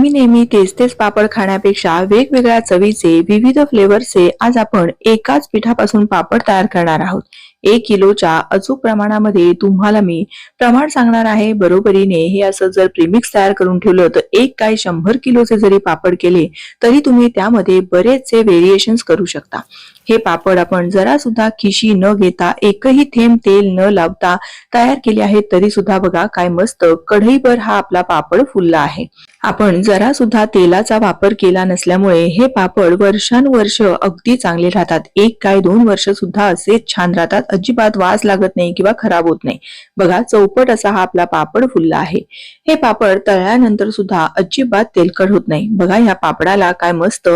नेहमी नेहमी तेच तेच पापड खाण्यापेक्षा वेगवेगळ्या चवीचे विविध फ्लेवरचे आज आपण एकाच पिठापासून पापड तयार करणार आहोत. एक किलोच्या अचूक प्रमाणामध्ये तुम्हाला मी प्रमाण सांगणार आहे. बरोबरीने हे असं जर प्रिमिक्स तयार करून ठेवलं तर एक काय शंभर किलोचे जरी पापड केले तरी तुम्ही त्यामध्ये बरेचसे व्हेरिएशन्स करू शकता. हे पापड आपण जरा सुद्धा खिशी न घेता एकही थेंब तेल न लावता तयार केले आहेत तरी सुद्धा बघा काय मस्त कढईभर हा आपला पापड फुलला आहे. आपण जरा सुद्धा तेलाचा वापर केला नसल्यामुळे हे पापड वर्षानुवर्ष अगदी चांगले राहतात. एक काय दोन वर्ष सुद्धा असेच छान राहतात. अजिबात वास लागत नाही किंवा खराब होत नाही. बघा चौपट असा हा आपला पापड फुलला आहे. हे पापड तळल्यानंतर सुद्धा अजिबात तेलकट होत नाही. बघा ह्या पापडाला काय मस्त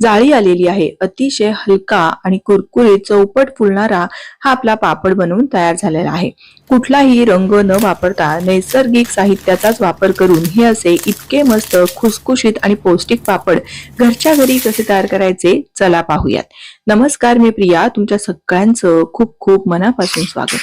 जाळी आलेली आहे. अतिशय हलका आणि कुरकुरीत चौपट फुलणारा हा आपला पापड बनवून तयार झालेला आहे. कुठलाही रंग न वापरता नैसर्गिक साहित्याचाच वापर करून हे असे इतके मस्त खुसखुशीत आणि पौष्टिक पापड घरच्या घरी कसे तयार करायचे? चला पाहूयात. नमस्कार मी प्रिया तुमच्या सगळ्यांचं खूप खूप मनापासून स्वागत.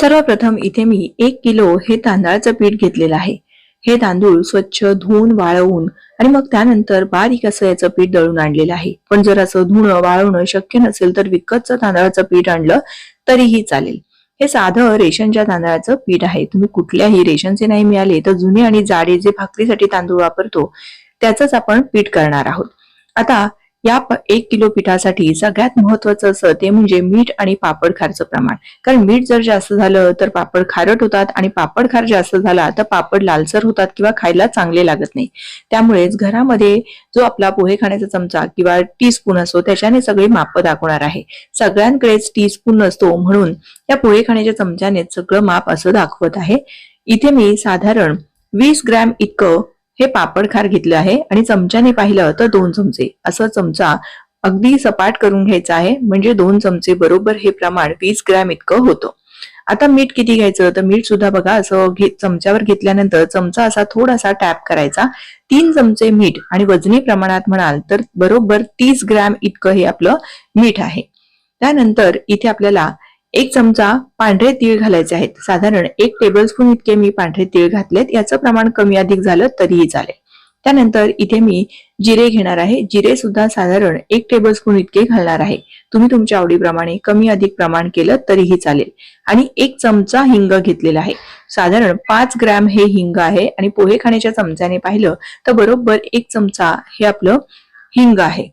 सर्वप्रथम इथे मी एक किलो हे तांदळाचं पीठ घेतलेलं आहे. हे तांदूळ स्वच्छ धुवून वाळवून आणि मग त्यानंतर बारीक असं याचं पीठ दळून आणलेलं आहे. पण जर असं धुणं वाळवणं शक्य नसेल तर विकतचं तांदळाचं पीठ आणलं तरीही चालेल. हे साधं रेशनच्या तांदळाचं पीठ आहे. तुम्ही कुठल्याही रेशनचे नाही मिळाले तर जुने आणि जाडे जे भाकरीसाठी तांदूळ वापरतो त्याचंच आपण पीठ करणार आहोत. आता या एक किलो पिठासाठी सगळ्यात महत्वाचं असं ते म्हणजे मीठ आणि पापड खारचं प्रमाण. कारण मीठ जर जास्त झालं तर पापड खारट होतात आणि पापड खार जास्त झाला तर पापड लालसर होतात किंवा खायला चांगले लागत नाही. त्यामुळेच घरामध्ये जो आपला पोहे खाण्याचा चमचा किंवा टी स्पून असतो त्याच्याने सगळे माप दाखवणार आहे. सगळ्यांकडेच टीस्पून असतो म्हणून या पोहे खाण्याच्या चमच्याने सगळं माप असं दाखवत आहे. इथे मी साधारण वीस ग्रॅम इतकं हे पापड खार घेतलं आहे आणि चमच्याने पाहिलं तर दोन चमचे. असं चमचा अगदी सपाट करून घ्यायचा आहे. म्हणजे दोन चमचे बरोबर हे प्रमाण वीस ग्रॅम इतकं होतं. आता मीठ किती घ्यायचं? तर मीठ सुद्धा बघा असं घे चमच्यावर घेतल्यानंतर चमचा असा थोडासा टॅप करायचा. तीन चमचे मीठ आणि वजनी प्रमाणात म्हणाल तर बरोबर तीस ग्रॅम इतकं हे आपलं मीठ आहे. त्यानंतर इथे आपल्याला एक चमचा पांढरे तीळ घालायचे आहेत. साधारण एक टेबलस्पून इतके मी पांढरे तीळ घातलेत. याचं प्रमाण कमी अधिक झालं तरीही चालेल. त्यानंतर इथे मी जिरे घेणार आहे. जिरे सुद्धा साधारण एक टेबलस्पून इतके घालणार आहे. तुम्ही तुमच्या आवडीप्रमाणे कमी अधिक प्रमाण केलं तरीही चालेल. आणि एक चमचा हिंग घेतलेला आहे. साधारण पाच ग्रॅम हे हिंग आहे. आणि पोहे खाण्याच्या चमच्याने पाहिलं तर बरोबर एक चमचा हे आपलं हिंग आहे.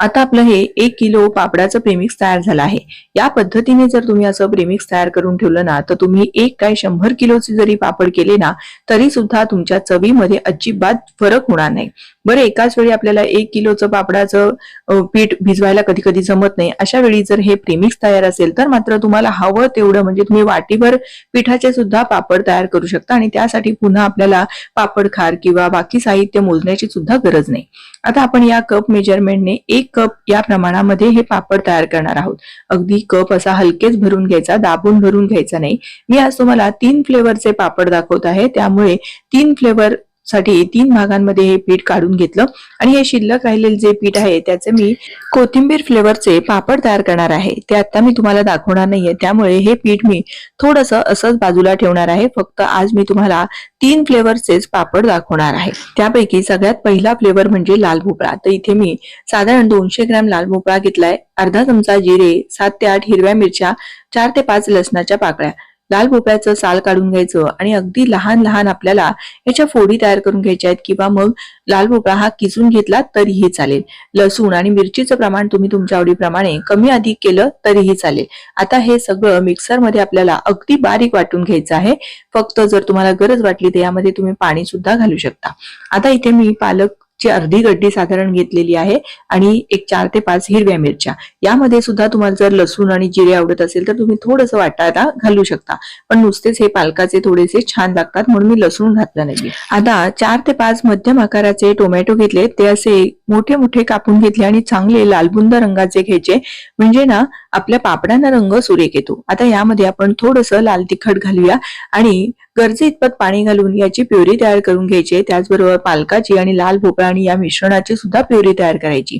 आता आपलं हे एक किलो पापडाचं प्रेमिक्स तयार झालं आहे. या पद्धतीने जर तुम्ही असं प्रेमिक्स तयार करून ठेवलं ना तर तुम्ही एक काय शंभर किलोचे जरी पापड केले ना तरी सुद्धा तुमच्या चवीमध्ये अजिबात फरक होणार नाही. बरं एकाच वेळी आपल्याला एक किलोचं पापडाचं पीठ भिजवायला कधी कधी जमत नाही. अशा वेळी जर हे प्रेमिक्स तयार असेल तर मात्र तुम्हाला हवं तेवढं म्हणजे तुम्ही वाटीभर पिठाचे सुद्धा पापड तयार करू शकता आणि त्यासाठी पुन्हा आपल्याला पापड खार किंवा बाकी साहित्य मोजण्याची सुद्धा गरज नाही. आता आपण या कप मेजरमेंटने एक कप या प्रमाणामध्ये हे पापड तयार करणार आहोत. अगदी कप असा हलकेच भरून घ्यायचा दाबून भरून घ्यायचा नाही. मी आज तुम्हाला तीन फ्लेवरचे पापड दाखवत आहे. त्यामुळे तीन फ्लेवर साठी तीन भागांमध्ये हे पीठ काढून घेतलं. आणि हे शिल्लक राहिलेले जे पीठ आहे त्याचे मी कोथिंबीर फ्लेवरचे पापड तयार करणार आहे. ते आता मी तुम्हाला दाखवणार नाहीये. त्यामुळे हे पीठ मी थोडस असंच बाजूला ठेवणार आहे. फक्त आज मी तुम्हाला तीन फ्लेवरचेच पापड दाखवणार आहे. त्यापैकी सगळ्यात पहिला फ्लेवर म्हणजे लाल भोपळा. तर इथे मी साधारण दोनशे ग्रॅम लाल भोपळा घेतलाय. अर्धा चमचा जिरे सात ते आठ हिरव्या मिरच्या चार ते पाच लसणाच्या पाकळ्या. लाल भोपळ्याचं साल काढून घ्यायचं आणि अगदी लहान लहान आपल्याला याच्या फोडी तयार करून घ्यायच्या आहेत किंवा मग लाल भोपळा हा किसून घेतला तरीही चालेल. लसूण आणि मिरचीचं प्रमाण तुम्ही तुमच्या आवडीप्रमाणे कमी अधिक केलं तरीही चालेल. आता हे सगळं मिक्सरमध्ये आपल्याला अगदी बारीक वाटून घ्यायचं आहे. फक्त जर तुम्हाला गरज वाटली तर यामध्ये तुम्ही पाणी सुद्धा घालू शकता. आता इथे मी पालक ची अर्धी गड्डी साधारण घेतलेली आहे आणि एक चार ते पाच हिरव्या मिरच्या. यामध्ये सुद्धा तुम्हाला जर लसूण आणि जिरे आवडत असेल तर तुम्ही थोडस वाटाणा घालू शकता. पण नुसतेच हे पालकाचे थोडेसे छान लागतात म्हणून मी लसूण घातलं नाही आता चार ते पाच मध्यम आकाराचे टोमॅटो घेतले. ते असे मोठे मोठे कापून घेतले आणि चांगले लालबुंद रंगाचे घ्यायचे. म्हणजे ना आपल्या पापडांना रंग सुरेख येतो. आता यामध्ये आपण थोडस लाल तिखट घालूया आणि गरजे इतपत पाणी घालून याची प्युरी तयार करून घ्यायची. त्याचबरोबर पालकाची आणि लाल भोपळा आणि या मिश्रणाची सुद्धा प्युरी तयार करायची.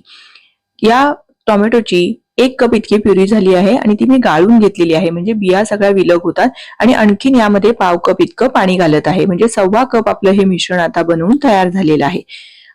या टोमॅटोची एक कप इतकी प्युरी झाली आहे आणि ती मी गाळून घेतलेली आहे. म्हणजे बिया सगळ्या विलग होतात आणि आणखीन यामध्ये पाव कप इतकं पाणी घालत आहे. म्हणजे सव्वा कप आपलं हे मिश्रण आता बनवून तयार झालेलं आहे.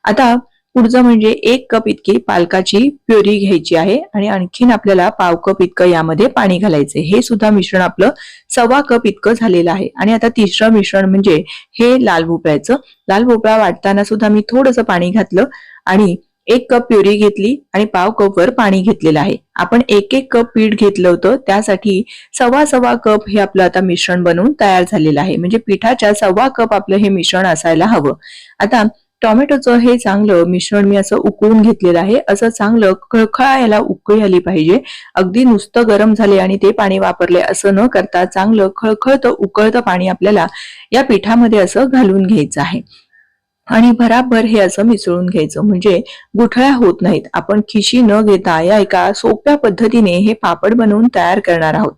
आता पुढचं म्हणजे एक कप इतकी पालकाची प्युरी घ्यायची आहे आणि आणखीन आपल्याला पाव कप इतकं यामध्ये पाणी घालायचे हे सुद्धा मिश्रण आपलं सव्वा कप इतकं झालेलं आहे. आणि आता तिसरं मिश्रण म्हणजे हे लाल भोपळ्याचं. लाल भोपळा वाटताना सुद्धा मी थोडंसं पाणी घातलं आणि एक कप प्युरी घेतली आणि पाव कप वर पाणी घेतलेलं आहे. आपण एक एक कप पीठ घेतलं होतं. त्यासाठी सव्वा सव्वा कप हे आपलं आता मिश्रण बनवून तयार झालेलं आहे. म्हणजे पिठाच्या सव्वा कप आपलं हे मिश्रण असायला हवं. आता टोमॅटोचं हे चांगलं मिश्रण मी असं उकळून घेतलेलं आहे. असं चांगलं खळखळायला उकळी आली पाहिजे. अगदी नुसतं गरम झाले आणि ते पाणी वापरले असं न करता चांगलं खळखळतं उकळतं पाणी आपल्याला या पिठामध्ये असं घालून घ्यायचं आहे. आणि भराभर हे असं मिसळून घ्यायचं. म्हणजे गुठळ्या होत नाहीत. आपण खिशी न घेता या एका सोप्या पद्धतीने हे पापड बनवून तयार करणार आहोत.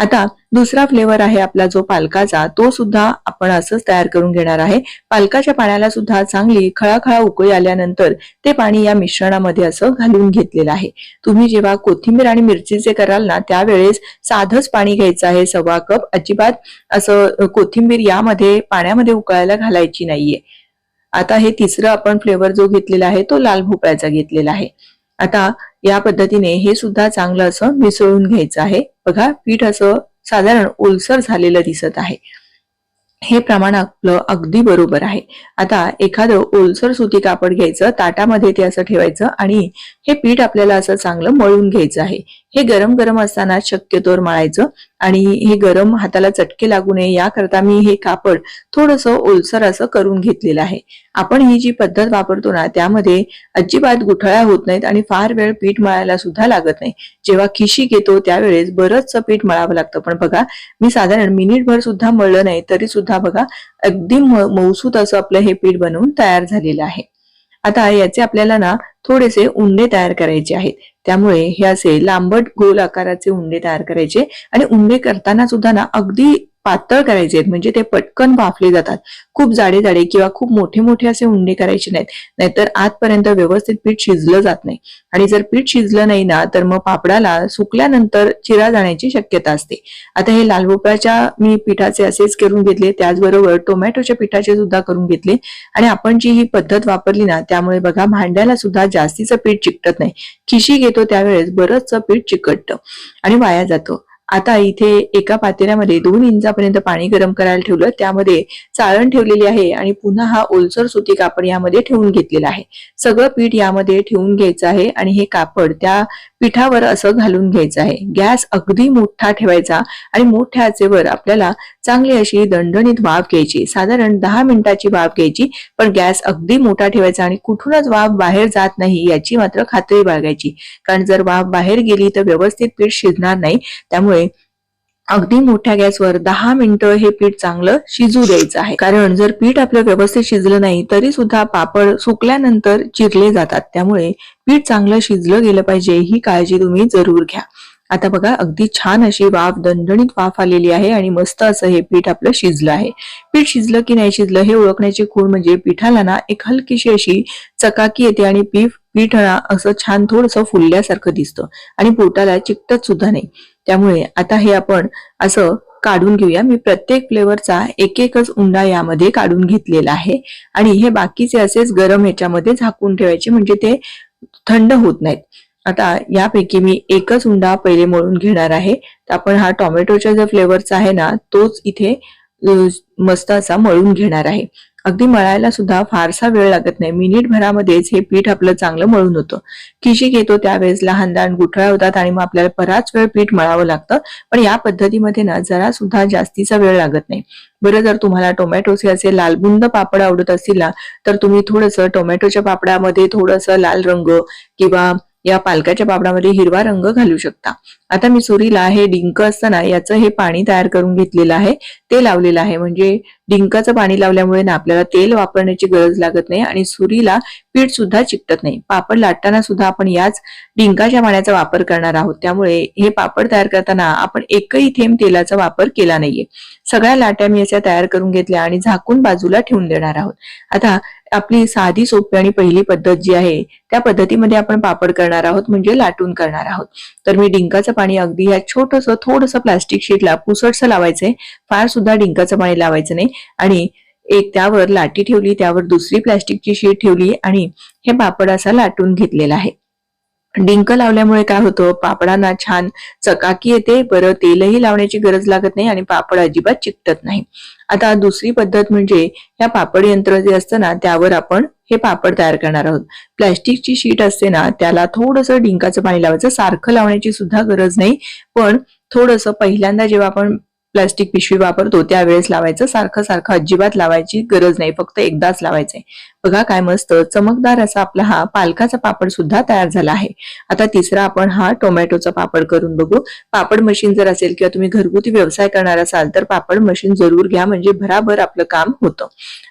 आता दुसरा फ्लेवर आहे आपला जो पालकाचा तो सुद्धा आपण असंच तयार करून घेणार आहे. पालकाच्या पाण्याला सुद्धा चांगली खळाखळा उकळी आल्यानंतर ते पाणी या मिश्रणामध्ये असं घालून घेतलेलं आहे. तुम्ही जेव्हा कोथिंबीर आणि मिरचीचे कराल ना त्यावेळेस साधंच पाणी घ्यायचं आहे सव्वा कप. अजिबात असं कोथिंबीर यामध्ये पाण्यामध्ये उकळायला घालायची नाहीये. आता हे तिसरं आपण फ्लेवर जो घेतलेला आहे तो लाल भोपळ्याचा घेतलेला आहे. आता या पद्धतीने हे सुद्धा चांगलं असं मिसळून घ्यायचं आहे. बघा पीठ असं साधारण ओलसर झालेलं दिसत आहे. हे प्रमाण आपलं अगदी बरोबर आहे. आता एखादं ओलसर सुती कापड घ्यायचं ताटामध्ये ते असं ठेवायचं आणि हे पीठ आपल्याला असं चांगलं मळून घ्यायचं आहे. हे गरम गरम असताना शक्यतोवर मळायचं आणि हे गरम हाताला चटके लागू नये याकरता मी हे कापड थोडस ओलसर असं करून घेतलेलं आहे. आपण ही जी पद्धत वापरतो ना त्यामध्ये अजिबात गुठळ्या होत नाहीत आणि फार वेळ पीठ मळायला सुद्धा लागत नाही. जेव्हा खिशी घेतो त्यावेळेस बरंचसं पीठ मळावं लागतं. पण बघा मी साधारण मिनिटभर सुद्धा मळलं नाही तरी सुद्धा बघा अगदी मौसूत असं आपलं हे पीठ बनवून तयार झालेलं आहे. आता याचे आपल्याला ना थोडेसे उंडे तयार करायचे आहेत. त्यामुळे हे असे लांबट गोल आकाराचे उंडे तयार करायचे आणि उंडे करताना सुद्धा ना अगदी पातळ करायचे आहेत. म्हणजे ते पटकन वाफले जातात. खूप जाडे जाडे किंवा खूप मोठे मोठे असे उंडे करायचे नाहीत. नाहीतर आतपर्यंत व्यवस्थित पीठ शिजलं जात नाही. आणि जर पीठ शिजलं नाही ना तर मग पापडाला सुकल्यानंतर चिरा जाण्याची शक्यता असते. आता हे लाल भोपळ्याच्या मी पिठाचे असेच करून घेतले. त्याचबरोबर टोमॅटोच्या पिठाचे सुद्धा करून घेतले. आणि आपण जी ही पद्धत वापरली ना त्यामुळे बघा भांड्याला सुद्धा जास्तीचं पीठ चिकटत नाही. खिशी घेतो त्यावेळेस बरंचसं पीठ चिकटतं आणि वाया जातं. आता इथे एका पातेल्यामध्ये दोन इंचापर्यंत पाणी गरम करायला ठेवलं. त्यामध्ये चाळण ठेवलेली आहे आणि पुन्हा हा ओलसर सुती कापड यामध्ये ठेवून घेतलेला आहे. सगळं पीठ यामध्ये ठेवून घ्यायचं आहे आणि हे कापड त्या पिठावर असं घालून घ्यायचं आहे. गॅस अगदी मोठा ठेवायचा आणि मोठ्या आचेवर आपल्याला चांगली अशी दणदणीत वाफ घ्यायची. साधारण दहा मिनिटाची वाफ घ्यायची पण गॅस अगदी मोठा ठेवायचा आणि कुठूनच वाफ बाहेर जात नाही याची मात्र खात्री बाळगायची. कारण जर वाफ बाहेर गेली तर व्यवस्थित पीठ शिजणार नाही. त्यामुळे अगदी मोठ्या गॅसवर दहा मिनिटं हे पीठ चांगलं शिजू द्यायचं आहे. कारण जर पीठ आपलं व्यवस्थित शिजलं नाही तरी सुद्धा पापड सुकल्यानंतर चिरले जातात. त्यामुळे पीठ चांगलं शिजलं गेलं पाहिजे ही काळजी तुम्ही जरूर घ्या. आता बघा अगदी छान अशी वाफ दणदणीत वाफ आलेली आहे आणि मस्त असं हे पीठ आपलं शिजलं आहे. पीठ शिजलं की नाही शिजलं हे ओळखण्याची खूण म्हणजे पिठाला ना एक हलकीशी अशी चकाकी येते आणि पीठ पीठ असं छान थोडस फुलल्यासारखं दिसतं. आणि पोटाला चिकटत सुद्धा नाही. त्यामुळे आता हे आपण असं काढून घेऊया. मी प्रत्येक फ्लेवरचा एक एकच उंडा यामध्ये काढून घेतलेला आहे. आणि हे बाकीचे असेच गरम ह्याच्यामध्ये झाकून ठेवायचे म्हणजे ते थंड होत नाहीत. आता यापैकी मी एकच उंडा पहिले मळून घेणार आहे. तर आपण हा टोमॅटोच्या जो फ्लेवरचा आहे ना तोच इथे मस्त असा मळून घेणार आहे. अगदी मळायला सुद्धा फारसा वेळ लागत नाही. मिनिट भरामध्येच हे पीठ आपलं चांगलं मळून होतं. खिशी घेतो त्यावेळेस लहान लहान गुठळ्या होतात आणि मग आपल्याला बराच वेळ पीठ मळावं लागतं. पण या पद्धतीमध्ये ना जरा सुद्धा जास्तीचा वेळ लागत नाही. बरं जर तुम्हाला टोमॅटोचे असे लालबुंद पापड आवडत असतील ना तर तुम्ही थोडंसं टोमॅटोच्या पापडामध्ये थोडंसं लाल रंग किंवा या पालकाच्या पापडामध्ये हिरवा रंग घालू शकता. आता मी सुरीला हे डिंक असताना याचं हे पाणी तयार करून घेतलेलं आहे. ते लावलेलं आहे. म्हणजे डिंकाचं पाणी लावल्यामुळे ना आपल्याला तेल वापरण्याची गरज लागत नाही आणि सुरीला पीठ सुद्धा चिकटत नाही. पापड लाटताना सुद्धा आपण याच डिंकाच्या पाण्याचा वापर करणार आहोत. त्यामुळे हे पापड तयार करताना आपण एकही थेंब तेलाचा वापर केला नाहीये. सगळ्या लाट्या मी अशा तयार करून घेतल्या आणि झाकून बाजूला ठेवून देणार आहोत. आता आपली साधी सोपी आणि पहिली पद्धत जी आहे त्या पद्धतीमध्ये आपण पापड करणार आहोत म्हणजे लाटून करणार आहोत. तर मी डिंकाचं पाणी अगदी ह्या छोटस थोडंसं प्लास्टिक शीटला पुसटसं लावायचंय फार सुद्धा डिंकाचं पाणी लावायचं नाही. आणि एक त्यावर लाटी ठेवली त्यावर दुसरी प्लास्टिकची शीट ठेवली आणि हे पापड असा लाटून घेतलेला आहे. डिंक लावल्यामुळे काय होतं? पापडांना छान चकाकी येते बरं तेलही लावण्याची गरज लागत नाही आणि पापड अजिबात चिकटत नाही. आता दुसरी पद्धत म्हणजे या पापड यंत्र जे असतं ना त्यावर आपण हे पापड तयार करणार आहोत. प्लॅस्टिकची शीट असते ना त्याला थोडंसं डिंकाचं पाणी लावायचं. सारखं लावण्याची सुद्धा गरज नाही पण थोडंसं पहिल्यांदा जेव्हा आपण प्लास्टिक पिशवी वापरतो त्यावेळेस लावायचं. सारखं सारखं अजिबात लावायची गरज नाही फक्त एकदाच लावायचंय. बघा काय मस्त चमकदार असा आपला हा पालकाचा पापड सुद्धा तयार झाला आहे. आता तिसरा आपण हा टोमॅटोचा पापड करून बघू. पापड मशीन जर असेल किंवा तुम्ही घरगुती व्यवसाय करणार असाल तर पापड मशीन जरूर घ्या. म्हणजे भराभर आपलं काम होतं.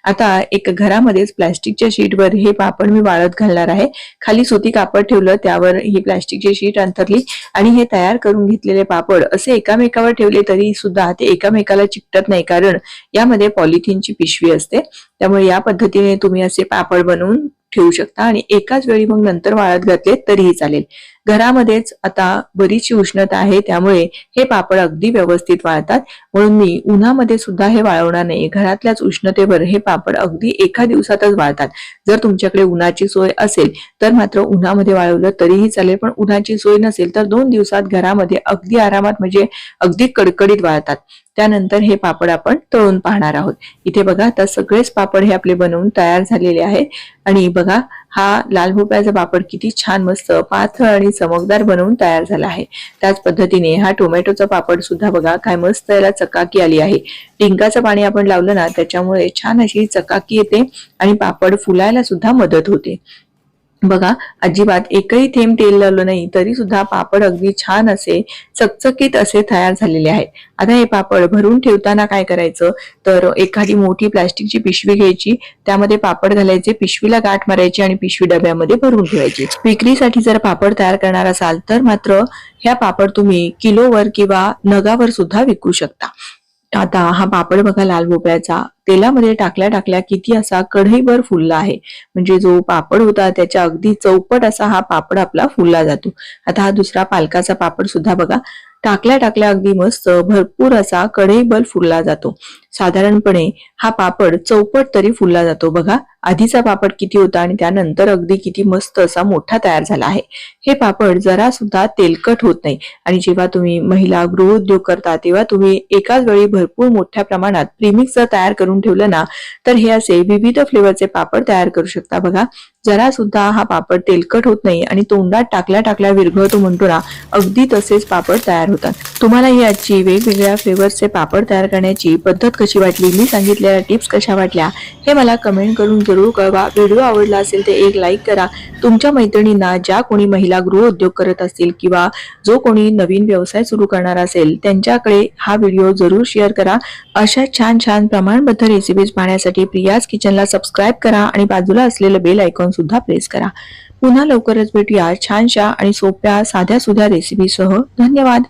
आता एक घरामध्येच प्लॅस्टिकच्या शीटवर हे पापड मी वाळत घालणार आहे. खाली सुती कापड ठेवलं त्यावर ही प्लॅस्टिकची शीट अंतरली आणि हे तयार करून घेतलेले पापड असे एकामेकावर ठेवले तरी सुद्धा ते एकामेकाला चिकटत नाही कारण यामध्ये पॉलिथिनची पिशवी असते. त्यामुळे या पद्धतीने तुम्ही असे पापड बनवून ठेवू शकता आणि एकाच वेळी मग नंतर वाळत घातले तरीही चालेल. घरामध्येच आता बरीचशी उष्णता आहे त्यामुळे हे पापड अगदी व्यवस्थित वाळतात. म्हणून मी उन्हामध्ये सुद्धा हे वाळवणार नाही घरातल्याच उष्णतेवर हे पापड अगदी एका दिवसातच वाळतात. जर तुमच्याकडे उन्हाची सोय असेल तर मात्र उन्हामध्ये वाळवलं तरीही चालेल. पण उन्हाची सोय नसेल तर दोन दिवसात घरामध्ये अगदी आरामात म्हणजे अगदी कडकडीत वाळतात. त्यानंतर हे पापड आपण तळून पाहणार आहोत. इथे बघा आता सगळेच पापड हे आपले बनवून तयार झालेले आहेत. आणि बघा हा लाल भोपळ्याचा पापड किती छान मस्त पाथळ आणि चमकदार बनवून तयार झाला आहे. त्याच पद्धतीने हा टोमॅटोचा पापड सुद्धा बघा काय मस्त याला चकाकी आली आहे. डिंकाचं पाणी आपण लावलं ना त्याच्यामुळे छान अशी चकाकी येते आणि पापड फुलायला सुद्धा मदत होते. बघा अजिबात एकही थेंब तेल लावलं नाही तरी सुद्धा पापड अगदी छान असे चकचकीत असे तयार झालेले आहेत. आता हे पापड भरून ठेवताना काय करायचं? तर एखादी मोठी प्लास्टिकची पिशवी घ्यायची त्यामध्ये पापड घालायचे पिशवीला गाठ मारायची आणि पिशवी डब्यामध्ये भरून ठेवायची. विक्रीसाठी जर पापड तयार करणार असाल तर मात्र ह्या पापड तुम्ही किलोवर किंवा नगावर सुद्धा विकू शकता. आता हा पापड बघा लाल भोपळ्याचा. तेलामध्ये टाकल्या टाकल्या किती असा कढईभर फुलला आहे. म्हणजे जो पापड होता त्याच्या अगदी चौपट असा हा पापड आपला फुलला जातो. आता हा दुसरा पालकाचा पापड सुद्धा बघा. टाकल्या टाकल्या अगदी मस्त भरपूर असा कढईभर फुलला जातो. साधारणपणे हा पापड चौपट तरी फुलला जातो. बघा आधीचा पापड किती होता आणि त्यानंतर अगदी किती मस्त असा मोठा तयार झाला आहे. हे पापड जरा सुद्धा तेलकट होत नाही आणि जेव्हा तुम्ही महिला गृहोद्योग करता तेव्हा तुम्ही एकाच वेळी भरपूर मोठ्या प्रमाणात प्रीमिक्स जर तयार करून ठेवलं ना तर हे असे विविध फ्लेवरचे पापड तयार करू शकता. बघा जरा सुद्धा हा पापड तेलकट होत नाही आणि तोंडात टाकल्या टाकल्या विरघळतो म्हणतो ना अगदी तसेच पापड तयार होतात. तुम्हाला ही आजची वेगवेगळ्या फ्लेवरचे पापड तयार करण्याची पद्धत कशी वाटली? मी सांगितलेल्या टिप्स कशा वाटल्या? हे मला कमेंट करून जरूर कळवा. व्हिडिओ आवडला असेल तर एक लाईक करा. तुमच्या मैत्रिणींना ज्या कोणी महिला गृह उद्योग करत असतील किंवा जो कोणी नवीन व्यवसाय सुरू करणार असेल त्यांच्याकडे हा व्हिडिओ जरूर शेअर करा. अशा छान छान प्रमाणबद्ध रेसिपीज पाहण्यासाठी प्रियाज किचनला सबस्क्राईब करा आणि बाजूला असलेलं बेल आयकॉन सुद्धा प्रेस करा. पुन्हा लवकरच भेटूया छानशा आणि सोप्या साध्या सुध्या रेसिपीसह धन्यवाद!